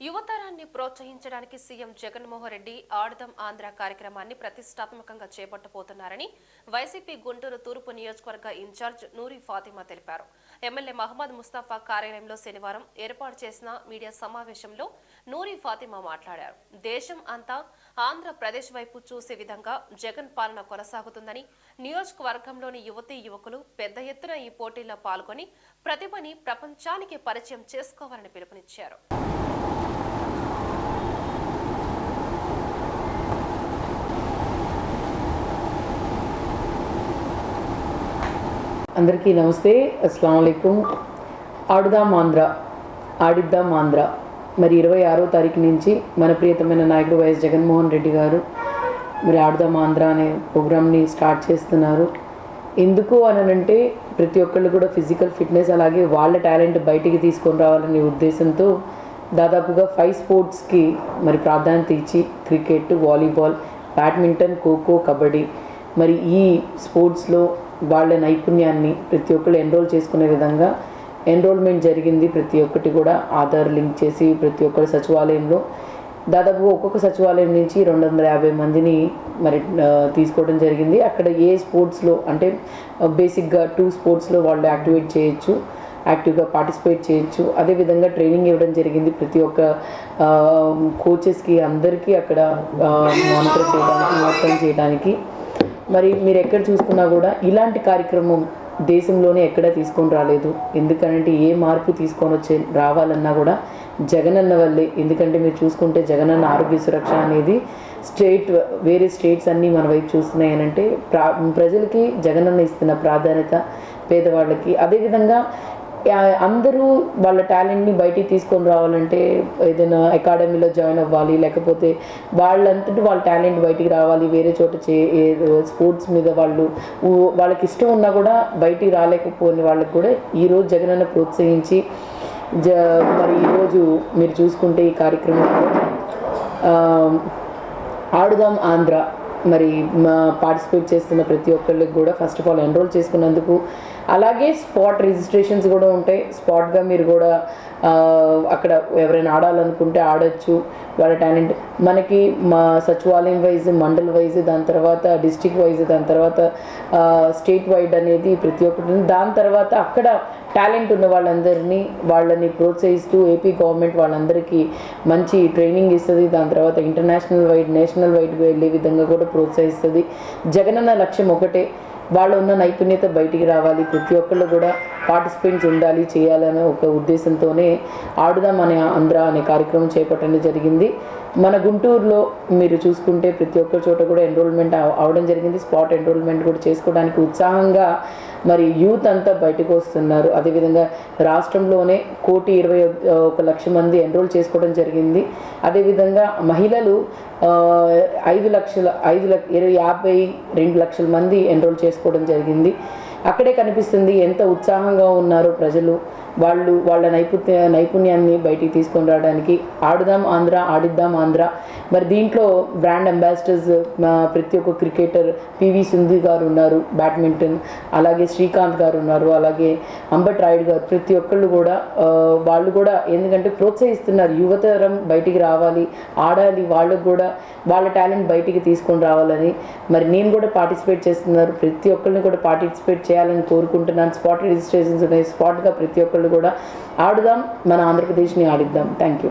యువతరాన్ని ప్రోత్సహించడానికి సీఎం జగన్మోహన్ రెడ్డి ఆడదం ఆంధ్ర కార్యక్రమాన్ని ప్రతిష్టాత్మకంగా చేపట్టబోతున్నారని వైసీపీ గుంటూరు తూర్పు నియోజకవర్గ ఇన్ఛార్జ్ నూరి ఫాతిమా తెలిపారు. ఎమ్మెల్యే మహమ్మద్ ముస్తాఫా కార్యాలయంలో శనివారం ఏర్పాటు చేసిన మీడియా సమావేశంలో నూరి ఫాతిమా మాట్లాడారు. దేశం అంతా ఆంధ్రప్రదేశ్ వైపు చూసే విధంగా జగన్ పాలన కొనసాగుతుందని నియోజకవర్గంలోని యువతీ యువకులు పెద్ద ఎత్తున ఈ పోటీల్లో పాల్గొని ప్రతిభని ప్రపంచానికి పరిచయం చేసుకోవాలని పిలుపునిచ్చారు. అందరికీ నమస్తే. అస్సలం అయికం ఆడుదాం ఆంధ్ర ఆడిద్దాం ఆంధ్ర మరి ఇరవై ఆరో తారీఖు నుంచి మన ప్రియతమైన నాయకుడు వైఎస్ జగన్మోహన్ రెడ్డి గారు మరి ఆడుదాం ఆంధ్ర అనే ప్రోగ్రామ్ని స్టార్ట్ చేస్తున్నారు. ఎందుకు అని అంటే ప్రతి ఒక్కళ్ళు కూడా ఫిజికల్ ఫిట్నెస్ అలాగే వాళ్ళ టాలెంట్ బయటికి తీసుకొని రావాలనే ఉద్దేశంతో దాదాపుగా ఫైవ్ స్పోర్ట్స్కి మరి ప్రాధాన్యత ఇచ్చి cricket volleyball badminton kho kho kabaddi మరి ఈ స్పోర్ట్స్లో వాళ్ళ నైపుణ్యాన్ని ప్రతి ఒక్కళ్ళు ఎన్రోల్ చేసుకునే విధంగా ఎన్రోల్మెంట్ జరిగింది. ప్రతి ఒక్కటి కూడా ఆధార్ లింక్ చేసి ప్రతి ఒక్కరి సచివాలయంలో దాదాపు ఒక్కొక్క సచివాలయం నుంచి రెండు వందల యాభై మందిని మరి తీసుకోవడం జరిగింది. అక్కడ ఏ స్పోర్ట్స్లో అంటే బేసిక్గా టూ స్పోర్ట్స్లో వాళ్ళు యాక్టివేట్ చేయొచ్చు యాక్టివ్గా పార్టిసిపేట్ చేయొచ్చు. అదేవిధంగా ట్రైనింగ్ ఇవ్వడం జరిగింది. ప్రతి ఒక్క కోచెస్కి అందరికీ అక్కడ మానిటర్ చేయడానికి మొత్తం చేయడానికి మరి మీరు ఎక్కడ చూసుకున్నా కూడా ఇలాంటి కార్యక్రమం దేశంలోనే ఎక్కడా తీసుకొని రాలేదు. ఎందుకంటే ఏ మార్పు తీసుకొని వచ్చే రావాలన్నా కూడా జగనన్న వల్లే. ఎందుకంటే మీరు చూసుకుంటే జగనన్న ఆరోగ్య సురక్ష అనేది స్టేట్ వేరే స్టేట్స్ అన్నీ మన వైపు చూస్తున్నాయి అని అంటే ప్రా ప్రజలకి జగనన్న ఇస్తున్న ప్రాధాన్యత పేదవాళ్ళకి. అదేవిధంగా అందరూ వాళ్ళ టాలెంట్ని బయటికి తీసుకొని రావాలంటే ఏదైనా అకాడమీలో జాయిన్ అవ్వాలి లేకపోతే వాళ్ళంతటి వాళ్ళ టాలెంట్ బయటికి రావాలి వేరే చోట చే ఏదో స్పోర్ట్స్ మీద వాళ్ళు వాళ్ళకి ఇష్టం ఉన్నా కూడా బయటికి రాలేకపోయిన వాళ్ళకి కూడా ఈరోజు జగనన్న ప్రోత్సహించి జ మరి ఈరోజు మీరు చూసుకుంటే ఈ కార్యక్రమంలో ఆడుదాం ఆంధ్ర. మరి మా పార్టిసిపేట్ చేస్తున్న ప్రతి ఒక్కళ్ళకి కూడా ఫస్ట్ ఆఫ్ ఆల్ ఎన్రోల్ చేసుకున్నందుకు. అలాగే స్పాట్ రిజిస్ట్రేషన్స్ కూడా ఉంటాయి. స్పాట్గా మీరు కూడా అక్కడ ఎవరైనా ఆడాలనుకుంటే ఆడచ్చు. వాళ్ళ టాలెంట్ మనకి మా సచివాలయం వైజ్ మండల్ వైజ్ దాని తర్వాత డిస్టిక్ వైజ్ దాని తర్వాత స్టేట్ వైడ్ అనేది ప్రతి ఒక్కటి. దాని తర్వాత అక్కడ టాలెంట్ ఉన్న వాళ్ళందరినీ వాళ్ళని ప్రోత్సహిస్తూ ఏపీ గవర్నమెంట్ వాళ్ళందరికీ మంచి ట్రైనింగ్ ఇస్తుంది. దాని తర్వాత ఇంటర్నేషనల్ వైడ్ నేషనల్ వైడ్కి వెళ్ళే విధంగా కూడా ప్రోత్సహిస్తుంది. జగనన్న లక్ష్యం ఒకటే వాళ్ళు ఉన్న నైపుణ్యత బయటికి రావాలి. ప్రతి ఒక్కళ్ళు కూడా పార్టిసిపెంట్స్ ఉండాలి చేయాలనే ఒక ఉద్దేశంతోనే ఆడుదాం అనే ఆంధ్ర అనే కార్యక్రమం చేపట్టడం జరిగింది. మన గుంటూరులో మీరు చూసుకుంటే ప్రతి ఒక్క చోట కూడా ఎన్రోల్మెంట్ అవడం జరిగింది. స్పాట్ ఎన్రోల్మెంట్ కూడా చేసుకోవడానికి ఉత్సాహంగా మరి యూత్ అంతా బయటకు వస్తున్నారు. అదేవిధంగా రాష్ట్రంలోనే కోటి ఇరవై ఒక లక్ష మంది ఎన్రోల్ చేసుకోవడం జరిగింది. అదేవిధంగా మహిళలు ఐదు లక్షల ఐదు లక్ష ఇరవై యాభై రెండు లక్షల మంది ఎన్రోల్ చేసుకోవడం జరిగింది. అక్కడే కనిపిస్తుంది. ఎంత ఉత్సాహంగా ఉన్నారో ప్రజలు. వాళ్ళు వాళ్ళ నైపుణ్య నైపుణ్యాన్ని బయటికి తీసుకొని రావడానికి ఆడుదాం ఆంధ్ర ఆడిద్దాం ఆంధ్ర. మరి దీంట్లో బ్రాండ్ అంబాసిడర్స్ ప్రతి ఒక్క క్రికెటర్ పివి సింధు గారు ఉన్నారు బ్యాడ్మింటన్ అలాగే శ్రీకాంత్ గారు ఉన్నారు అలాగే అంబట్ రాయుడు గారు ప్రతి ఒక్కళ్ళు కూడా వాళ్ళు కూడా ఎందుకంటే ప్రోత్సహిస్తున్నారు యువతరం బయటికి రావాలి ఆడాలి వాళ్ళకు కూడా వాళ్ళ టాలెంట్ బయటికి తీసుకొని రావాలని. మరి నేను కూడా పార్టిసిపేట్ చేస్తున్నారు ప్రతి ఒక్కరిని కూడా పార్టిసిపేట్ చేయాలని కోరుకుంటున్నాను. స్పాట్ రిజిస్ట్రేషన్స్ ఉన్నాయి స్పాట్గా ప్రతి ఒక్కళ్ళు కూడా ఆడుదాం మన ఆంధ్రప్రదేశ్ని ఆడిద్దాం. Thank you